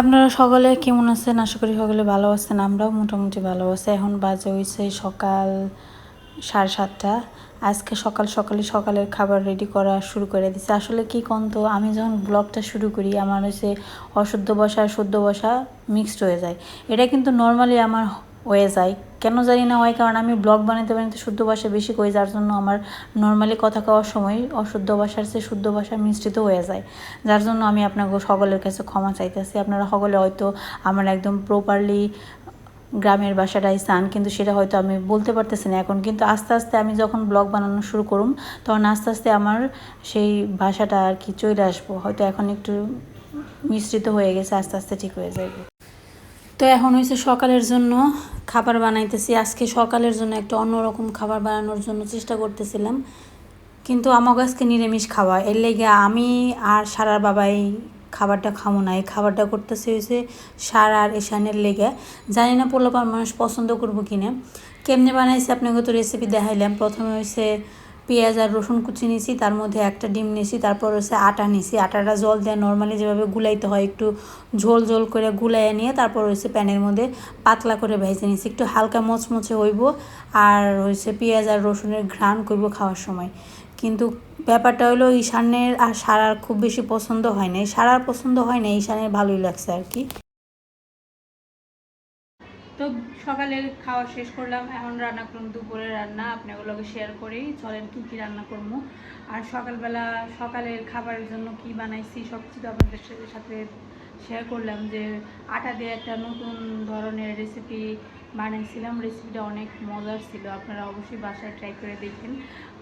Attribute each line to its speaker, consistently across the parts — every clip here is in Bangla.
Speaker 1: আপনারা সকলে কেমন আছেন? আশা করি সকলে ভালো আছেন। আমরাও মোটামুটি ভালো আছি। এখন বাজে হয়েছে সকাল সাড়ে সাতটা। আজকে সকাল সকালে সকালের খাবার রেডি করা শুরু করে দিচ্ছে আসলে কি কন্ত আমি যখন ব্লগটা শুরু করি, আমার হচ্ছে অশুদ্ধ বসা, শুদ্ধ বসা মিক্সড হয়ে যায়। এটা কিন্তু নর্মালি আমার হয়ে যায়। কেন জানি না হয়, কারণ আমি ব্লগ বানাতে বানাতে শুদ্ধ ভাষা বেশি করি, যার জন্য আমার নর্মালি কথা কওয়ার সময় অশুদ্ধ ভাষার চেয়ে শুদ্ধ ভাষা মিশ্রিত হয়ে যায়। যার জন্য আমি আপনাকে সকলের কাছে ক্ষমা চাইতেছি। আপনারা সকলে হয়তো আমার একদম প্রপারলি গ্রামের বাসাটাই চান, কিন্তু সেটা হয়তো আমি বলতে পারতেছি না এখন। কিন্তু আস্তে আস্তে আমি যখন ব্লগ বানানো শুরু করুম, তখন আস্তে আস্তে আমার সেই ভাষাটা আর কি চলে আসব। হয়তো এখন একটু মিশ্রিত হয়ে গেছে, আস্তে আস্তে ঠিক হয়ে যাবে। তো এখন হয়েছে সকালের জন্য খাবার বানাইতেছি। আজকে সকালের জন্য একটা অন্যরকম খাবার বানানোর জন্য চেষ্টা করতেছিলাম। কিন্তু আমাকে আজকে নিরামিষ খাওয়া। এর লেগে আমি আর সারার বাবাই খাবারটা খাব না। এই খাবারটা করতেছে হয়েছে সার আর এশানের লেগে। জানি না পোলাপান মানুষ পছন্দ করব কিনা। কেমনে বানাইছে আপনাকে তো রেসিপি দেখাইলাম। প্রথমে হয়েছে পেঁয়াজ আর রসুন কুচি নিয়েছি তার মধ্যে একটা ডিম নিয়েছি তারপর হচ্ছে আটা নিয়েছি আটাটা জল দিয়ে নর্মালি যেভাবে গুলাইতে হয়, একটু ঝোল ঝোল করে গুলাইয়ে নিয়ে তারপর হচ্ছে প্যানের মধ্যে পাতলা করে ভেজে নিয়েছি একটু হালকা মচমচে হইব আর হচ্ছে পেঁয়াজ আর রসুনের ঘ্রাণ করব খাওয়ার সময়। কিন্তু ব্যাপারটা হলো ঈশানের আর সারার খুব বেশি পছন্দ হয় না। সারার পছন্দ হয় না, ঈশানের ভালোই লাগছে আর কি। তো সকালের খাওয়া শেষ করলাম। এখন রান্না করুন দুপুরের রান্না আপনাগুলোকে শেয়ার করি। চলেন কি কি রান্না করব? আর সকালবেলা সকালের খাবারের জন্য কি বানাইছি সব কিছু আপনাদের সাথে সাথে শেয়ার করলাম যে আটা দিয়ে একটা নতুন ধরনের রেসিপি বানাইছিলাম। রেসিপিটা অনেক মজার ছিল। আপনারা অবশ্যই বাসায় ট্রাই করে দেখেন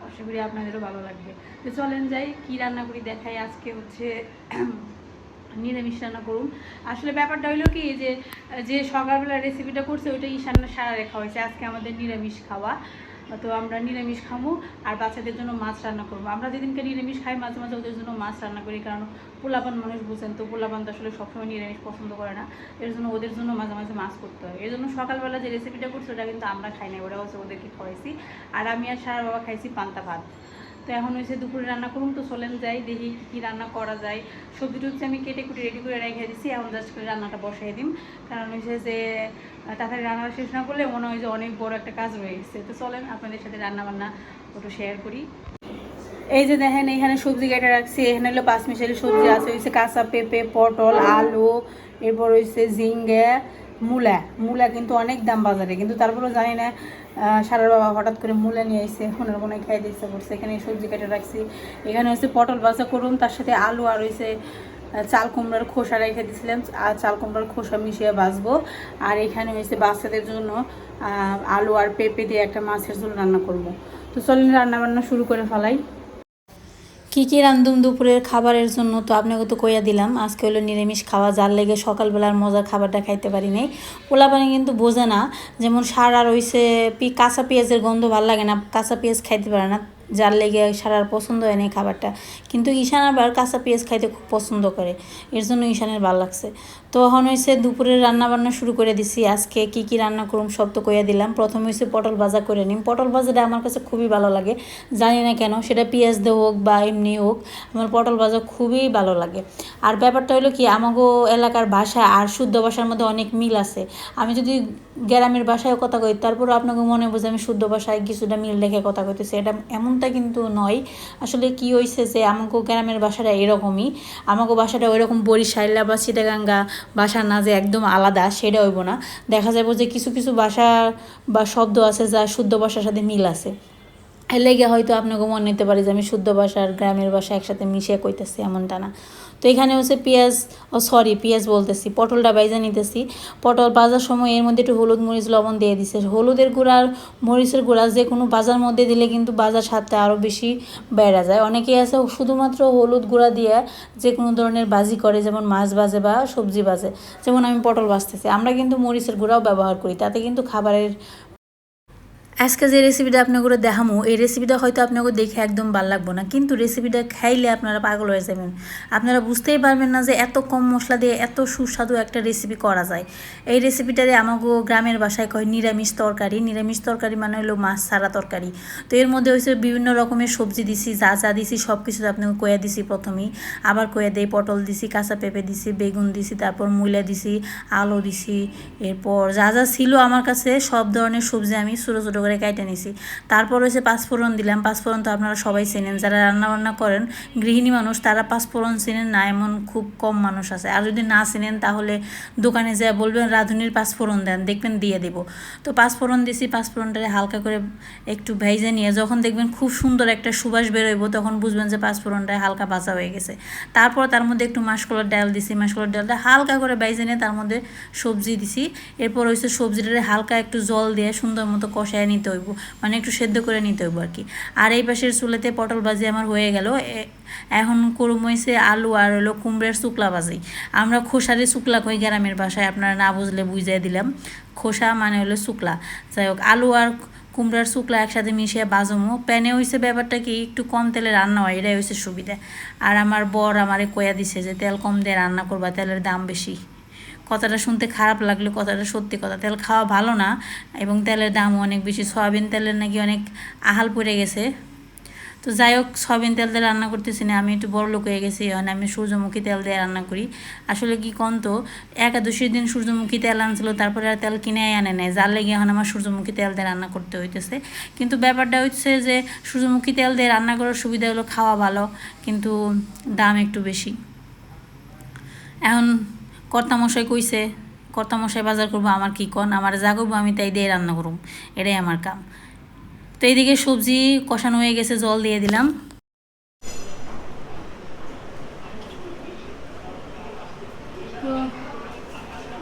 Speaker 1: আশা করি আপনাদেরও ভালো লাগবে। তো চলেন যাই, কি রান্না করি দেখাই। আজকে হচ্ছে নিরামিষ রান্না করুন। আসলে ব্যাপারটা হলো কি, যে যে সকালবেলা রেসিপিটা করছে ওইটা ঈশান্য সারা রেখা হয়েছে। আজকে আমাদের নিরামিষ খাওয়া। তো আমরা নিরামিষ খামো, আর বাচ্চাদের জন্য মাছ রান্না করব। আমরা যেদিনকে নিরামিষ খাই, মাঝে মাঝে ওদের জন্য মাছ রান্না করি, কারণ পোলাপান মানুষ বুঝেন তো, পোলাপান তো আসলে সবসময় নিরামিষ পছন্দ করে না। এর জন্য ওদের জন্য মাঝে মাঝে মাছ করতে হয়। এর জন্য সকালবেলা যে রেসিপিটা করছে, ওটা কিন্তু আমরা খাই না ওরা হচ্ছে ওদেরকে খাওয়াইছি। আর আমি আর সারা বাবা খাইছি পান্তা ভাত। তো এখন হয়েছে দুপুরে রান্না করুন তো চলেন যাই, দেখি কী রান্না করা যায়। সবজিটা হচ্ছে আমি, কেটে কুটে রেডি করে রেখে দিচ্ছি এখন জাস্ট করে রান্নাটা বসাই দিম। কারণ হয়েছে যে তাড়াতাড়ি রান্না শেষ না করলে মনে হয় যে অনেক বড় একটা কাজ রয়ে গেছে তো চলেন আপনাদের সাথে রান্না বান্না ওটা শেয়ার করি। এই যে দেখেন এখানে সবজি কেটে রাখছি। এখানে হলো পাঁচ মিশালি সবজি আছে, হয়েছে কাঁচা পেঁপে, পটল, আলু, এরপর হয়েছে ঝিঙ্গে মূলা মূলা কিন্তু অনেক দাম বাজারে, কিন্তু তারপরেও জানি না সারার বাবা হঠাৎ করে মূলা নিয়ে এসে ওনার মনে খাই দিচ্ছে করছে এখানে সবজি কেটে রাখছি। এখানে হচ্ছে পটল ভাজা করুন, তার সাথে আলু আর হয়েছে চাল কুমড়ার খোসা রেখে দিয়েছিলাম, আর চাল কুমড়ার খোসা মিশিয়ে ভাজবো। আর এখানে হয়েছে বাচ্চাদের জন্য আলু আর পেঁপে দিয়ে একটা মাছের ঝোল রান্না করব। তো চলেন রান্না বান্না শুরু করে ফেলাই। কী কী রান্ধুম দুপুরের খাবারের জন্য তো আপনাকে তো কইয়া দিলাম। আজকে হলো নিরামিষ খাওয়া, যার লেগে সকালবেলার মজার খাবারটা খাইতে পারি নাই। পোলা পানি কিন্তু বোঝে না, যেমন সার আর ওইসে পি কাঁচা পেঁয়াজের গন্ধ ভালো লাগে না, কাঁচা পেঁয়াজ খাইতে পারে না। যার লেগে সারার পছন্দ হয় না খাবারটা। কিন্তু ঈশান আবার কাঁচা পেঁয়াজ খাইতে খুব পছন্দ করে। এর জন্য ঈশানের ভালো লাগছে। তো এখন হয়েছে দুপুরের রান্না বান্না শুরু করে দিছি। আজকে কি কি রান্না করুম সব তো কইয়া দিলাম। প্রথমে হয়েছে পটল ভাজা করে নিম। পটল ভাজাটা আমার কাছে খুবই ভালো লাগে। জানি না কেন, সেটা পেঁয়াজ দিয়ে হোক বা এমনি হোক, আমার পটল ভাজা খুবই ভালো লাগে। আর ব্যাপারটা হলো কি, আমাগো এলাকার ভাষা আর শুদ্ধ ভাষার মধ্যে অনেক মিল আছে। আমি যদি গ্রামের ভাষায় কথা কই তারপর আপনাকে মনে বোঝে আমি শুদ্ধ ভাষায় কিছুটা মিল রেখে কথা কইতেছি। এটা এমনটা কিন্তু নয়। আসলে কি হয়েছে যে আমাকে গ্রামের বাসাটা এরকমই। আমাকে বাসাটা ওইরকম সাইলা বা চিটাগাঙ্গা বাসা না যে একদম আলাদা, সেটা হইব না। দেখা যাবে যে কিছু কিছু বাসা বা শব্দ আছে যা শুদ্ধ ভাষার সাথে মিল আছে। লেগে হয়তো আপনাকে মনে নিতে পারে যে আমি শুদ্ধ ভাষা আর গ্রামের ভাষা একসাথে মিশিয়ে কইতেছি এমনটা না। তো এখানে হচ্ছে পেঁয়াজ, ও সরি পেঁয়াজ বলতেছি, পটলটা বাইজা নিতেছি। পটল বাজার সময় এর মধ্যে একটু হলুদ, মরিচ, লবণ দিয়ে দিছে। হলুদের গুঁড়া আর মরিচের গুঁড়া যে কোনো বাজার মধ্যে দিলে কিন্তু বাজার স্বাদটা আরও বেশি বেড়া যায়। অনেকেই আছে শুধুমাত্র হলুদ গুঁড়া দিয়ে যে কোনো ধরনের বাজি করে, যেমন মাছ বাজে বা সবজি বাজে যেমন আমি পটল বাজতেছি আমরা কিন্তু মরিচের গুঁড়াও ব্যবহার করি, তাতে কিন্তু খাবারের
Speaker 2: আজকে যে রেসিপিটা আপনাকে দেখামো, এই রেসিপিটা হয়তো আপনাকে দেখে একদম ভালো লাগবো না। কিন্তু রেসিপিটা খাইলে আপনারা পাগল হয়ে যাবেন। আপনারা বুঝতেই পারবেন না যে এত কম মশলা দিয়ে এত সুস্বাদু একটা রেসিপি করা যায়। এই রেসিপিটারে আমাকে গ্রামের বাসায় কয় নিরামিষ তরকারি। নিরামিষ তরকারি মানে হলো মাছ ছাড়া তরকারি। তো এর মধ্যে হয়েছে বিভিন্ন রকমের সবজি দিছি, যা যা দিছি সব কিছু আপনাকে কয়া দিছি প্রথমেই। আবার কয়া দেই, পটল দিছি, কাঁচা পেঁপে দিছি, বেগুন দিছি, তারপর মূলা দিছি, আলু দিছি, এরপর যা যা ছিল আমার কাছে সব ধরনের সবজি আমি ছোটো ছোটো করে কেটে নিছি। তারপর হচ্ছে পাঁচফোড়ন দিলাম, পাঁচফোড়ন তো আপনারা সবাই চেনেন, যারা রান্না বান্না করেন, গৃহিণী মানুষ, তারা পাঁচফোড়ন চেনেন না, এমন খুব কম মানুষ আছে। আর যদি না চেনেন, তাহলে দোকানে যা বলবেন, রাঁধুনির পাঁচফোড়ন দেন, দেখবেন দিয়ে দেব। তো পাঁচফোড়ন দিছি পাঁচফোড়নটারে হালকা করে একটু ভেজে নিয়ে, যখন দেখবেন খুব সুন্দর একটা সুবাস বেরোইব, তখন বুঝবেন যে পাঁচফোড়নটা হালকা ভাজা হয়ে গেছে। তারপর তার মধ্যে একটু মাসকলার ডাল দিছি, মাসকলার ডালটা হালকা করে ভেজে নিয়ে তার মধ্যে সবজি দিছি। এরপর হচ্ছে সবজিটারে হালকা একটু জল দিয়ে সুন্দর মতো কষায় নিতে হইব মানে একটু সেদ্ধ করে নিতে হইব আর কি আর এই পাশের চুলেতে পটল ভাজি আমার হয়ে গেল। এখন করুম হয়েছে আলু আর হলো কুমড়ার শুকলা ভাজি। আমরা খোসারে শুকলা কই গ্রামের ভাষায় আপনারা না বুঝলে বুঝিয়ে দিলাম। খোসা মানে হলো শুকলা। যাই হোক, আলু আর কুমড়ার শুকলা একসাথে মিশিয়ে বাজমো প্যানে হয়েছে ব্যাপারটা কি, একটু কম তেলে রান্না হয়, এটাই হয়েছে সুবিধা। আর আমার বর আমারে কয়া দিছে যে, তেল কম দিয়ে রান্না করবা, তেলের দাম বেশি। কথাটা শুনতে খারাপ লাগল, কথাটা সত্যি কথা। তেল খাওয়া ভালো না এবং তেলের দামও অনেক বেশি। সয়াবিন তেলের নাকি অনেক আহাল পড়ে গেছে। তো যাই হোক, সয়াবিন তেল দিয়ে রান্না করতেছি না, আমি একটু বড় লোক হয়ে গেছি এখন আমি সূর্যমুখী তেল দিয়ে রান্না করি। আসলে কি কন তো, একাদশীর দিন সূর্যমুখী তেল আনছিল, তারপরে আর তেল কিনে আনে নেয় যার লেগে এখন আমার সূর্যমুখী তেল দিয়ে রান্না করতে হইতেছে। কিন্তু ব্যাপারটা হচ্ছে যে, সূর্যমুখী তেল দিয়ে রান্না করার সুবিধা হলো খাওয়া ভালো, কিন্তু দাম একটু বেশি। এখন কর্তামশাই কইছে, কর্তামশাই বাজার করব, আমার কি কন? আমার যা করব, আমি তাই দিয়ে রান্না করুম। এটাই আমার কাম। তো এইদিকে সবজি কষানো হয়ে গেছে, জল দিয়ে দিলাম।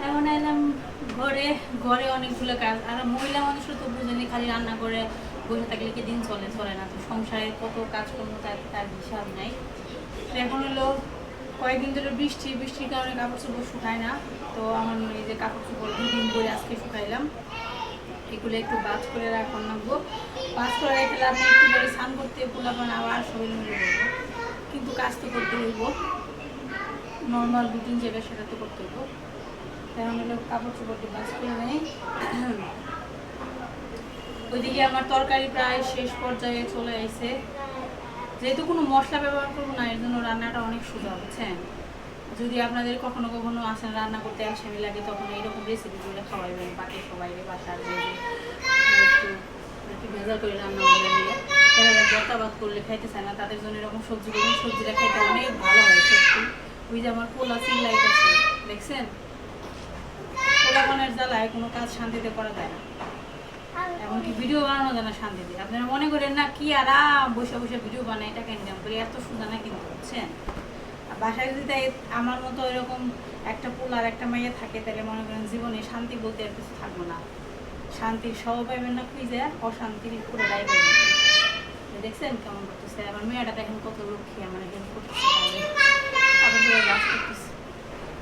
Speaker 1: এখন এলাম ঘরে। ঘরে অনেকগুলো কাজ। আর মহিলা মানুষও তো বুঝেনি, খালি রান্না করে বসে থাকলে কি দিন চলে? চলে না। তো সংসারে কত কাজ করব তার তার হিসাব নাই। এখন হলো কয়েকদিন ধরে বৃষ্টি, বৃষ্টির কারণে কাপড় চোপড় শুকায় না। তো আমার এই যে কাপড় চোপড় দুদিন করে আজকে শুকাইলাম। এগুলো একটু বাজ করে রাখন লাগবো বাজ করে রেখে আপনি একটু করে স্নান করতে, পোলাপান আবার শরীর মিলে দেবো কিন্তু কাজ তো করতে হইব। নর্মাল রুটিন যেটা সেটা তো করতে হইব। এখন হলো কাপড় চোপড়টি বাজ করে নেই। ওইদিকে আমার তরকারি প্রায় শেষ পর্যায়ে চলে এসে যেহেতু কোনো মশলা ব্যবহার করব না এর জন্য রান্নাটা অনেক সোজা, বুঝছেন? যদি আপনাদের কখনো কখনো আসেন রান্না করতে আসামি লাগে, তখন এইরকম রেসিপিগুলো খাওয়াইবেন বাকি সবাই বাসার একটু ভেজাল করে রান্না করে নিলে তারা বর্তাবাদ করলে খাইতে চায় না, তাদের জন্য এরকম সবজি করবেন সবজিটা খাইতে অনেক ভালো হয়, সত্যি। ওই যে আমার পোলা চিল্লাইট আছে দেখছেন পোলাপানের জ্বালায় কোনো কাজ শান্তিতে করা যায় না। এমনকি ভিডিও বানানো যেন শান্তি শান্তিতে আপনারা মনে করেন না কি আরাম বসে বসে ভিডিও বানায় এটাকে ইনকাম করি এত সুন্দর না কিন্তু আর বাসায় যদি তাই আমার মতো এরকম একটা পোল আর একটা মাইয়া থাকে, তাহলে মনে করেন জীবনে শান্তি বলতে আর কিছু থাকব না। শান্তির সহ পাইবেন না খুঁজে, অশান্তির পুরো লাইফ দেখছেন কেমন করতেছে? আমার মেয়েটা দেখেন কত লক্ষ্মী আমার হেল্প করতেছে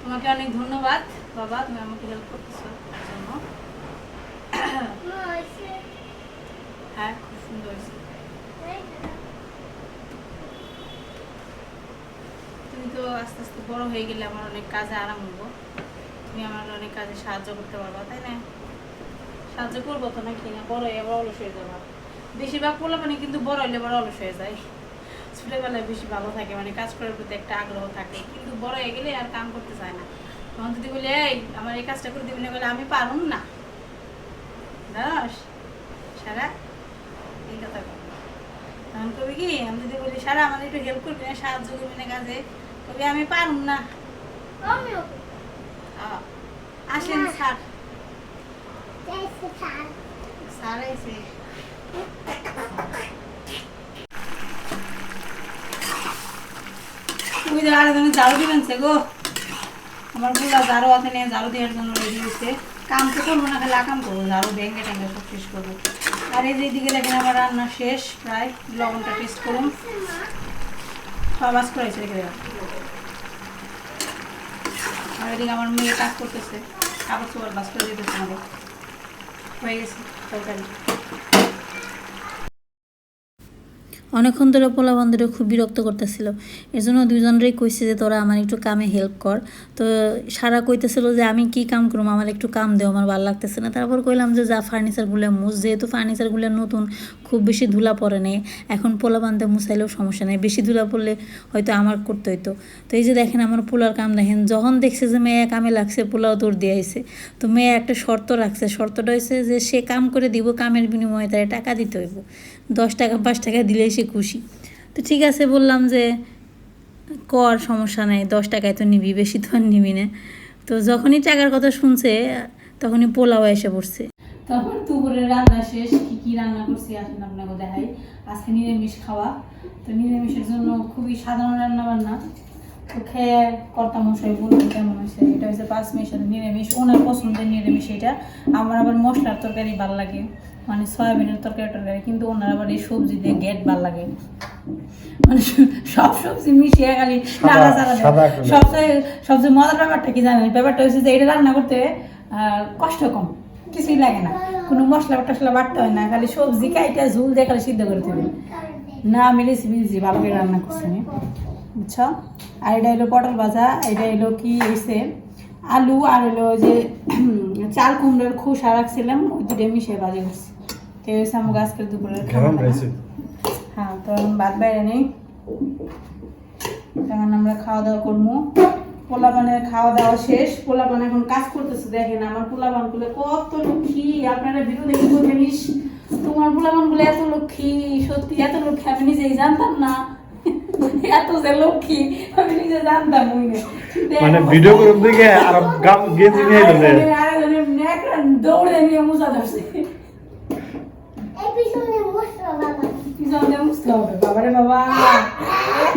Speaker 1: তোমাকে অনেক ধন্যবাদ, বাবা, তুমি আমাকে হেল্প করতেছো জন্য। বেশিরভাগ মানে কিন্তু বড় বড় অলস হয়ে যায়। বেশি ভালো থাকে মানে কাজ করার আগ্রহ থাকে। কিন্তু বড় হয়ে গেলে আর কাম করতে না। যদি বলে, এই, আমার এই কাজটা করে না? বলে, আমি পারুম না। দাস সারা এই কথা বলব তখন কবি কি আমি যদি বলি সারা আমাদের একটু হেল্প করবি না সাহায্য করবি না কাজে? কবি আমি পারুম না। আসেন স্যার। স্যার। এসে তুমি তো আর ঝাড়ু দিবেন সে গো। আমারগুলা ঝাড়ু আছে নিয়ে ঝাড়ু দেওয়ার জন্য রেডি হয়েছে। কাম তো করব না খালি আকাম করব ঝাড়ু ভেঙে টেঙ্গে সব শেষ করব। আর এই দিকে দেখেন আমার রান্না শেষ, প্রায় লবণটা টেস্ট করুন। সব বাস করেছে রেখে দেওয়া আর এদিকে আমার মেয়ে কাজ করতেছে কাপড় চোপড় বাস করে দিতেছে আমাদের। হয়ে গেছে তরকারি।
Speaker 2: অনেকক্ষণ ধরে পোলা বন্ধুরে খুব বিরক্ত করতেছিল। এর জন্য দুজনরেই কইছে যে, তোরা আমার একটু কামে হেল্প কর। তো সারা কইতেছিল যে, আমি কি কাম করব? আমার একটু কাম দেও আমার ভালো লাগতেছে না। তারপর কইলাম যে, যা ফার্নিচারগুলো মুছ, যেহেতু ফার্নিচারগুলো নতুন খুব বেশি ধুলা পড়ে নেই। এখন পোলা বান্ধে মুছাইলেও সমস্যা নেই। বেশি ধুলা পড়লে হয়তো আমার করতে হইতো। তো এই যে দেখেন আমার পোলার কাম দেখেন, যখন দেখছে যে মেয়ে কামে লাগছে, পোলাও তোর দিয়ে আইছে। তো মেয়ে একটা শর্ত রাখছে। শর্তটা হয়েছে যে সে কাম করে দিব, কামের বিনিময়ে তার টাকা দিতে হইব। দশ টাকা, পাঁচ টাকা দিলেই সে খুশি। তো ঠিক আছে, বললাম যে কর, সমস্যা নেই। দশ টাকায় তো নিবি, বেশি তো আর নিবি না। তো যখনই টাকার কথা শুনছে, তখনই পোলাও এসে পড়ছে।
Speaker 1: তারপর দুপুরে রান্না শেষ কি কি রান্না করছি আসেন আপনাকে দেখাই। আজকে নিরামিষ খাওয়া। তো নিরামিষের জন্য খুবই সাধারণ রান্না বান্না তো খেয়ে কর্তা মশাই বলব কেমন হয়েছে? এটা হচ্ছে পাঁচ মেশার নিরামিষ। ওনার পছন্দের নিরামিষ এটা। আমার আবার মশলার তরকারি ভালো লাগে। মানে সয়াবিনের তরকারি টরকারি কিন্তু ওনার আবার এই সবজি দিয়ে গেট ভালো লাগে। মানে সব সবজি মিশিয়ে খালি নাড়া চাড়া। সবচেয়ে সবচেয়ে মজার ব্যাপারটা কি জানেন? ব্যাপারটা হচ্ছে যে এটা রান্না করতে আহ, কষ্ট কম। কিছুই লাগে না। কোনো মশলা টসলা বাটতে হয় না খালি সবজি কাইটা ঝুল দিয়ে খালি সিদ্ধ করে দেবে না আমি রেসিপি ভালো করে রান্না করছি আমি। বুঝছ? আর এটা হলো পটল ভাজা এটা হলো কি হয়েছে আলু আর হলো যে চাল কুমড়োর খোসা রাখছিলাম ওই দুটো মিশিয়ে ভাজি করছি। তো এই হচ্ছে আমার আজকের দুপুরের
Speaker 3: গরম
Speaker 1: হ্যাঁ তো ভাত বাইরে নেই। তখন আমরা খাওয়া দাওয়া করব। পোলাপানের খাওয়া দাওয়া শেষ পোলাপান এখন কাজ করতেছে দেখেন আমার পোলাপানগুলো কত লক্ষ্মী আপনারা দেখে বলবেন ইস তোমার পোলাপানগুলো এত লক্ষ্মী সত্যি এত লক্ষ্মী আমি নিজেই জানতাম না। এত যে লক্ষ্মী আমি নিজে জানতাম ওই
Speaker 3: মানে ভিডিও করুন দিকে আর গাম গেঞ্জি নিয়ে
Speaker 1: দৌড়ে নিয়ে মুসা ধরছে। পিছন হবে বাবারে বাবা।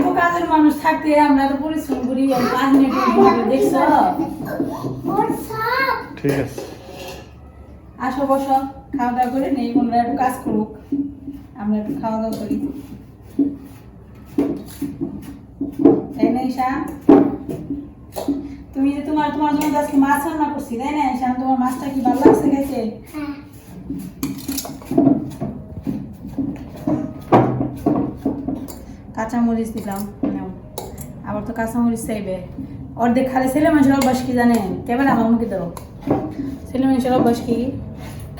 Speaker 1: এত কাজের মানুষ থাকতে আমরা তো পরিশ্রম করি দেখছ?
Speaker 3: ঠিক আছে।
Speaker 1: আসো বসো খাওয়া দাওয়া করে নেই বোনরা একটু কাজ করুক। আমরা একটু খাওয়া দাওয়া করি। তাই না ঈশা? তুমি যে তোমার তোমার জন্য আজকে মাছ রান্না করছি তাই না ঈশা? তোমার মাছটা কি ভালো লাগছে গেছে কাঁচামরিচ দিলাম। আবার তো কাঁচামরিচ চাইবে। অর্ধেক খালে ছেলে মানুষের অভ্যাস কি জানেন? কেমন আমার মুখে দাও ছেলে মানুষের অভ্যাস কি?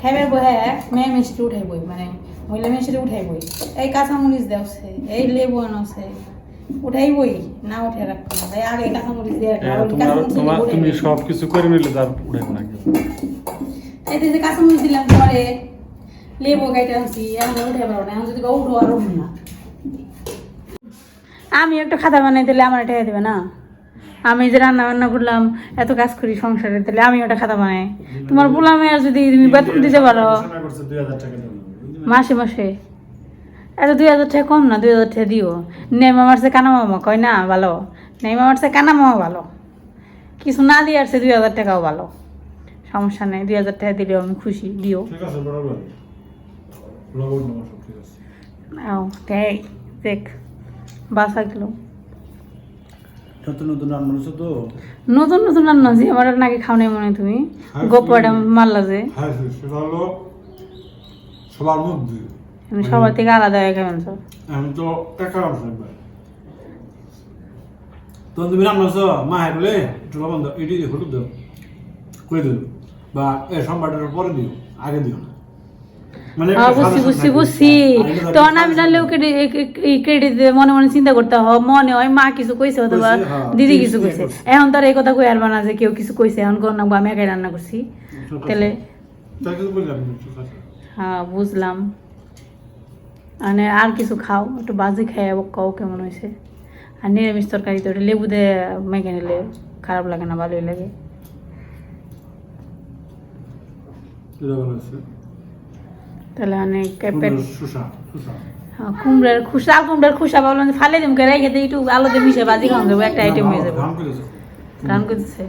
Speaker 1: খাইবার বহে মেয়ে মিষ্টি উঠাই বই মানে মহিলা মিষ্টি উঠাই বই এই কাঁচামরিচ দেওছে এই লেবু আনছে উঠাই বই না উঠে রাখব না। তাই আগে কাঁচামরিচ দিয়ে দিয়ে
Speaker 3: তুমি
Speaker 1: উঠাই বই।
Speaker 3: সব কিছু করে নিলে তার উঠে না
Speaker 1: এতে যে কাঁচামরিচ দিলাম পরে লেবু গাইতে আনছি এখন উঠে পারব না। এখন যদি উঠো আর না। আমি একটা খাতা বানাই দিলে আমার এটা দেবে না? আমি যে রান্না বান্না করলাম এত কাজ করি সংসারে তাহলে আমি ওটা খাতা বানাই। তোমার পোলামে আর যদি তুমি বেতন দিতে পারো। মাসে মাসে। এত দুই হাজার টাকা কম না দুই হাজার টাকা দিও। নেমা মারছে কানা মামা কয় না ভালো। নেমা মারছে কানা মামা ভালো। কিছু না দিয়ে আসছে দুই হাজার টাকাও ভালো। সমস্যা নেই দুই হাজার টাকা দিলেও আমি খুশি দিও।
Speaker 3: ঠিক আছে
Speaker 1: দেখ। বাসা
Speaker 3: নতুন নতুন রান্না হচ্ছে তো?
Speaker 1: নতুন নতুন রান্না আছে আমার নাকি খাও নাই মনে তুমি।
Speaker 3: হ্যাঁ,
Speaker 1: গোপাটা মারলা যে।
Speaker 3: হ্যাঁ সেটা হলো সবার মধ্যে।
Speaker 1: আমি সবার থেকে আলাদা হয়ে তো
Speaker 3: আমি তো একা রান্না ভাই তখন তুমি রান্না মা হ্যাঁ বলে একটু লবণ দাও এটি হলুদ দাও কই দিও বা এ সোমবারের পরে দিও আগে দিও না। মানে
Speaker 1: হ্যাঁ বুঝছি বুঝছি বুঝছি।
Speaker 3: আর
Speaker 1: তখন আমি জানলেও ক্রেডিট মনে মনে চিন্তা করতে হয় মনে হয় মা কিছু কইছে অথবা
Speaker 3: হ্যাঁ,
Speaker 1: দিদি কিছু কইছে। এখন তার এই কথা কই আর না যে কেউ কিছু কইছে এখন কোন না আমি একাই রান্না করছি। তাহলে। হ্যাঁ বুঝলাম। মানে আর কিছু খাও একটু বাজি খাই কাও কেমন হয়েছে আর নিরামিষ তরকারি তো লেবু দিয়ে মেখে নিলে খারাপ লাগে না ভালোই লাগে। তাহলে অনেক। হ্যাঁ, কুমড়ার খুশা কুমড়ার খুশা ভাবলাম যে ফালে দিম রেখে দিয়ে একটু আলুতে মিশে বাজি খাওয়া যাব একটা আইটেম হয়ে যাবে। রান করতেছে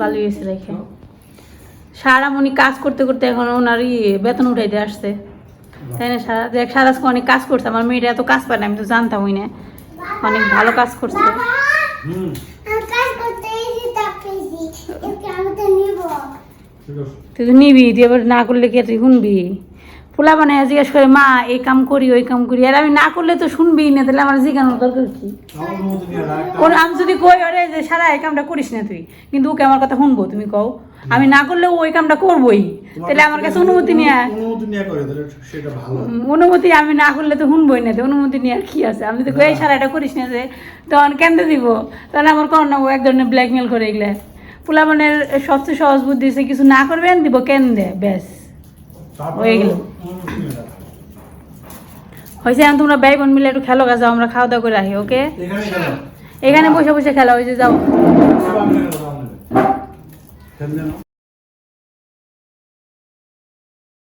Speaker 1: ভালো হয়েছে রেখে সারামণি কাজ করতে করতে এখন ওনারই বেতন উঠাইতে আসছে। তাই না সারা দেখ সারা অনেক কাজ করছে আমার মেয়েটা এত কাজ পারে না আমি তো জানতামই না। অনেক ভালো কাজ করছে।
Speaker 3: হুম, ঠিক আছে।
Speaker 1: তুই তো নিবি তুই এবার না করলে কি তুই শুনবি? পোলা বানায় জিজ্ঞেস করে মা এই কাম করি ওই কাম করি। আর আমি না করলে তো শুনবেই না তাহলে আমার জিজ্ঞানোর দরকার কি? ওর আমি যদি কই ওরে যে সারা এই কামটা করিস না তুই কিন্তু ওকে আমার কথা শুনব তুমি কও। আমি না করলেও ওই কামটা করবোই তাহলে আমার কাছে অনুমতি নিয়ে
Speaker 3: অনুমতি
Speaker 1: আমি না করলে তো শুনবই না অনুমতি নিয়ে আর কি আছে? আমি যদি কই সারা এটা করিস না যে তখন কেন দিব? তাহলে আমার কর না ও এক ধরনের ব্ল্যাকমেল করে এগুলো। পোলাবানের সবচেয়ে সহজ বুদ্ধি হচ্ছে কিছু না করবেন দিব কেন দে? ব্যাস। হয়ে গেল। হয়েছে এখন তোমরা ব্যয় বোন মিলে একটু খেলো যাও আমরা খাওয়া দাওয়া করে রাখি ওকে?
Speaker 3: এখানে
Speaker 1: বসে বসে খেলা হয়েছে যাও।